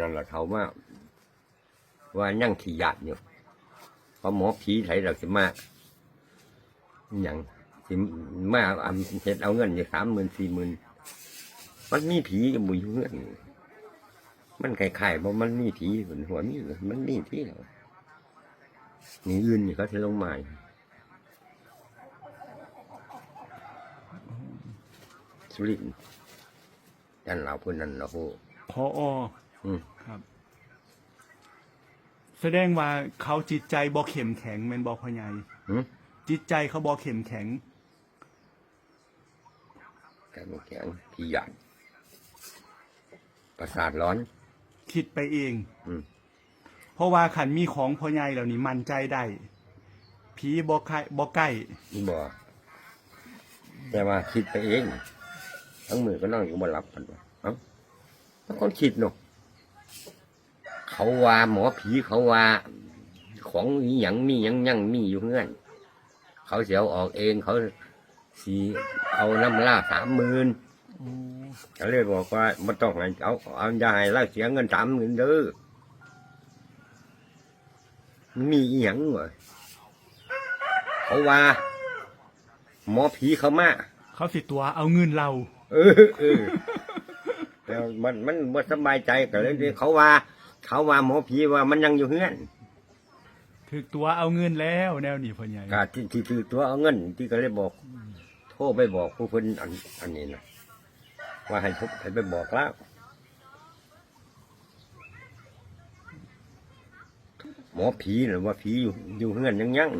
นั่นแหละเขาว่าว่ายั่งขี้ยาดอยู่เพราะหมอผีไทยเราสิมาอย่างสิมาเอาเฮ็ดเอาเงินอยู่สามหมื่นสี่หมื่นมันมีผีกับบุยเงินมันคล้ายๆว่ามันมีผีหมือนหัวมีมันมีผีแล้วนี่อื่นเขาจะลงมาสุรินทร์ยันเราพูดนั่นเราพูดพอ ออืมครับ แสดงว่าเขาจิตใจบ่เข้มแข็งแม่นบ่พ่อใหญ่หืมจิตใจเขาบ่เข้มแข็งการแข็งผีหยาดประสาทร้อน คิดไปเอง อืม เพราะว่าขันมีของพ่อใหญ่เหล่านี้มั่นใจได้ผีบ่ใกล้บ่ใกล้นี่บอกแต่ว่าคิดไปเองทั้งมือก็นั่งอยู่บนหลับกันว่าเอ้าแล้วคนคิดเนาะ เขาว่าหมอผีเขาว่า ของอีหยังมีหยังยังมีอยู่เงื่อน เขาเสียวออกเองเขาสีเอาน้ำล่าสามหมื่นเขาเลยบอกว่าไม่ต้องให้เอาเอาอย่าให้เราเสียเงินสามหมื่นเด้อมันมีอีหยังวะเขาว่า หมอผีเขามาเขาสิตัวเอาเงินเรา เออเออแล้วมันมันมันสบายใจก็เลยเขาว่า เขาว่าหมอผีว่ามันยังอยู่เฮือนถึกตัวเอาเงินแล้วแนวนี้พ่อใหญ่กาที่ที่ถือตัวเอาเงิน ที่ก็เลยบอก โทรไปบอกผู้เพิ่นอันอันนี้นะว่าให้ทุบให้ไปบอกแล้วหมอผีหรือว่าผีอยู่อยู่เฮือนยังยัง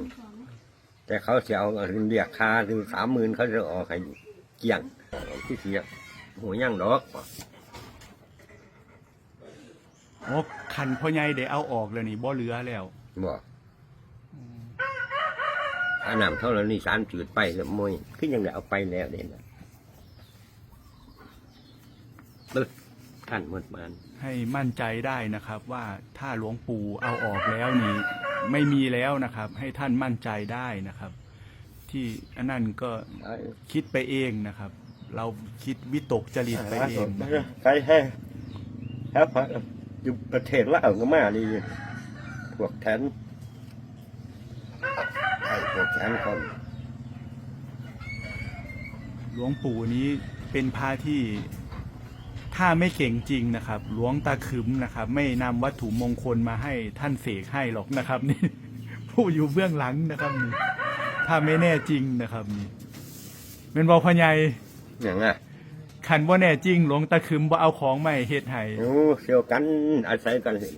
แต่เขาจะเอาเรียกค่าถึงสามหมื่นเขาจะออกให้เกี่ยงที่เสียหัวยังดอก โอ้คันพ่อใหญ่ได้เอาออกแล้วนี่บ่เหลือแล้วบอกถ้าน้ำเท่านั้นนี่สารจืดไปแล้วมวยคือยังได้เอาไปแล้วเด่นะตึกท่านหมดมันให้มั่นใจได้นะครับ ว่าถ้าหลวงปู่เอาออกแล้วนี่ไม่มีแล้วนะครับ ให้ท่านมั่นใจได้นะครับ ที่อันนั้นก็คิดไปเองนะครับ เราคิดวิตกจริตไปเองนะครับใครให้ครับ อยู่ประเทศลาวก็มาดีพวกแทนไอ้พวกแทนคนหลวงปู่นี้เป็นพระที่ถ้าไม่เก่งจริงนะครับ หลวงตาขึมนะครับ ไม่นำวัตถุมงคลมาให้ท่านเสกให้หรอกนะครับ นี่ ผู้อยู่เบื้องหลังนะครับนี่ถ้าไม่แน่จริงนะครับนี่เป็นบอกพอใหญายอย่างอะ ขันว่าแน่จริงหลวงตาคืมว่าเอาของมาใหม่เฮ็ดให้โอ้เชียวกันอาศัยกันเห็น